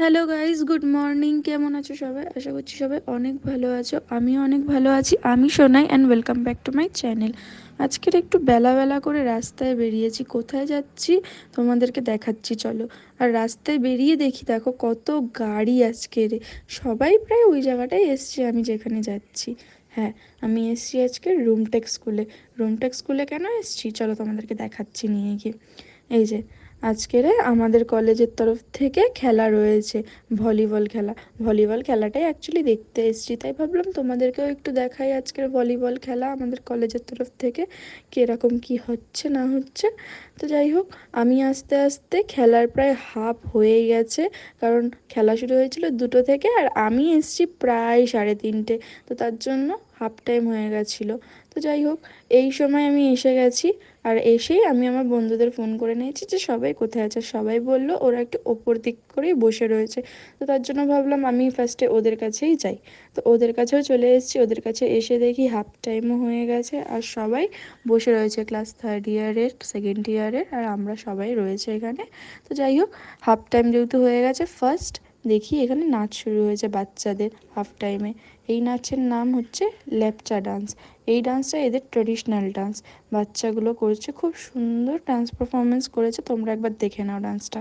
Hello guys good morning কেমন আছো সবাই? আশা করছি সবাই অনেক ভালো আছো। আমিও অনেক ভালো আছি। আমি Sonai and welcome back to my channel আজকের একটু বেলা বেলা করে রাস্তায় বেরিয়েছি। কোথায় যাচ্ছি? তোমাদেরকে দেখাচ্ছি, চলো। আর রাস্তায় বেরিয়ে দেখি, দেখো কত গাড়ি আজকের সবাই প্রায় ওই জায়গাটায় এসছে, আমি যেখানে যাচ্ছি। হ্যাঁ আমি এসছি আজকে রুমটেক স্কুলে রুমটেক স্কুলে কেন এসছি? চলো তোমাদেরকে দেখাচ্ছি নিয়ে গিয়ে। এই যে আজকের আমাদের কলেজের তরফ থেকে খেলা রয়েছে, ভলিবল খেলা। ভলিবল খেলাটাই অ্যাকচুয়ালি দেখতে এসেছি, তাই ভাবলাম তোমাদেরকেও একটু দেখাই আজকের ভলিবল খেলা আমাদের কলেজের তরফ থেকে, কীরকম কি হচ্ছে না হচ্ছে। তো যাই হোক, আমি আস্তে আস্তে খেলার প্রায় হাফ হয়ে গেছে, কারণ খেলা শুরু হয়েছিল দুটো থেকে আর আমি এসেছি প্রায় সাড়ে তিনটে, তো তার জন্য হাফ টাইম হয়ে গেছিল। তো যাই হোক, এই সময় আমি এসে গেছি। আর এসেই আমি আমার বন্ধুদের ফোন করে নিয়েছি যে সবাই কোথায় আছে? সবাই বলল ওরা একটু ওপর দিক করেই বসে রয়েছে। তো তার জন্য ভাবলাম আমি ফার্স্টে ওদের কাছেই যাই। তো ওদের কাছেও চলে এসেছি। ওদের কাছে এসে দেখি হাফ টাইমও হয়ে গেছে। আর সবাই বসে রয়েছে ক্লাস থার্ড ইয়ারের সেকেন্ড ইয়ারের আর আমরা সবাই রয়েছে এখানে। তো যাই হোক হাফ টাইম যেহেতু হয়ে গেছে ফার্স্ট দেখি এখানে নাচ শুরু হয়েছে বাচ্চাদের হাফ টাইমে এই নাচের নাম হচ্ছে লেপচা ডান্স এই ডান্সটা এদের ট্রেডিশনাল ডান্স বাচ্চাগুলো করছে খুব সুন্দর ডান্স পারফরমেন্স করেছে। তোমরা একবার দেখে নাও ডান্সটা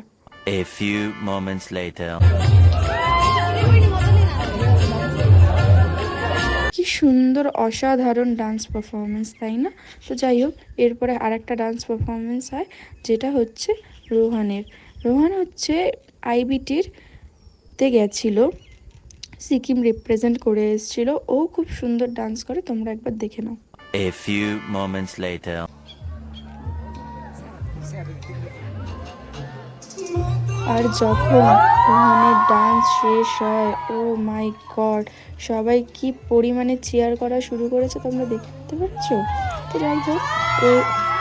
A few moments later. কি সুন্দর অসাধারণ ডান্স পারফরমেন্স তাই না? তো যাই হোক এরপরে আরেকটা ডান্স পারফরমেন্স হয় যেটা হচ্ছে রোহানের। রোহান হচ্ছে আইবিটির তে গেছিল সিকিম রিপ্রেজেন্ট করে এসেছিল। ও খুব সুন্দর ডান্স করে তোমরা একবার দেখে নাও। A few moments later. আর যখন রোহানের ডান্স শেষ হয় ও মাই গড সবাই কি পরিমাণে চেয়ার করা শুরু করেছে তোমরা দেখতে পাচ্ছ তো যাই হোক ও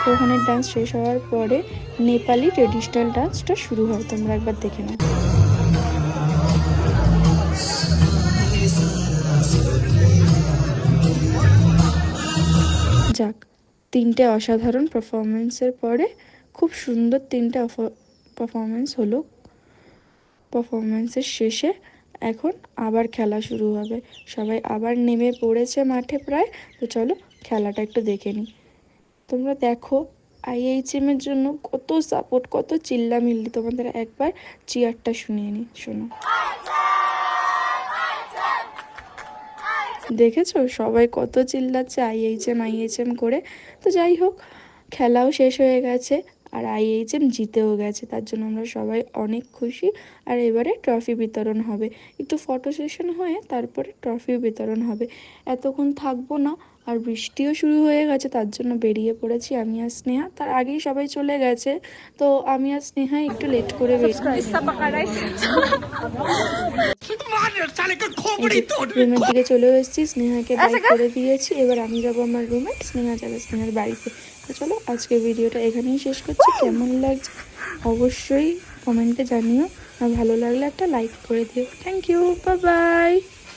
রোহানের ডান্স শেষ হওয়ার পরে নেপালি ট্রেডিশনাল ডান্সটা শুরু হয় তোমরা একবার দেখে নাও। যাক, তিনটে অসাধারণ পারফরমেন্সের পরে খুব সুন্দর তিনটে পারফরমেন্স হলো। পারফরমেন্সের শেষে এখন আবার খেলা শুরু হবে। সবাই আবার নেমে পড়েছে মাঠে প্রায়। তো চলো খেলাটা একটু দেখে নিই। তোমরা দেখো আইএইচএমের জন্য কত সাপোর্ট কত চিল্লা চিল্লামিল্লি। তোমাদের একবার চেয়ারটা শুনিয়ে নিই, শোনো। দেখেছ? সবাই কত চিল্লাচ্ছে আইএইচএম আইএইচএম করে। তো যাই হোক খেলাও শেষ হয়ে গেছে আর আইএইচএম জিতেও গেছে তার জন্য আমরা সবাই অনেক খুশি। আর এবারে ট্রফি বিতরণ হবে। একটু ফটো সেশন হয়ে তারপরে ট্রফি বিতরণ হবে। এতক্ষণ থাকব না আর বৃষ্টিও শুরু হয়ে গেছে তার জন্য বেরিয়ে পড়েছি আমি আর স্নেহা। তার আগেই সবাই চলে গেছে। তো আমি আর স্নেহা একটু লেট করে বেরিয়ে রুমের দিকে চলেও এসেছি স্নেহাকে বাইক করে দিয়েছি এবার আমি যাব আমার রুমে স্নেহা যাবে স্নেহার বাড়িতে। তো চলো আজকে ভিডিওটা এখানেই শেষ করছি কেমন লাগছে অবশ্যই কমেন্টে জানিও আর ভালো লাগলে একটা লাইক করে দিও। Thank you bye bye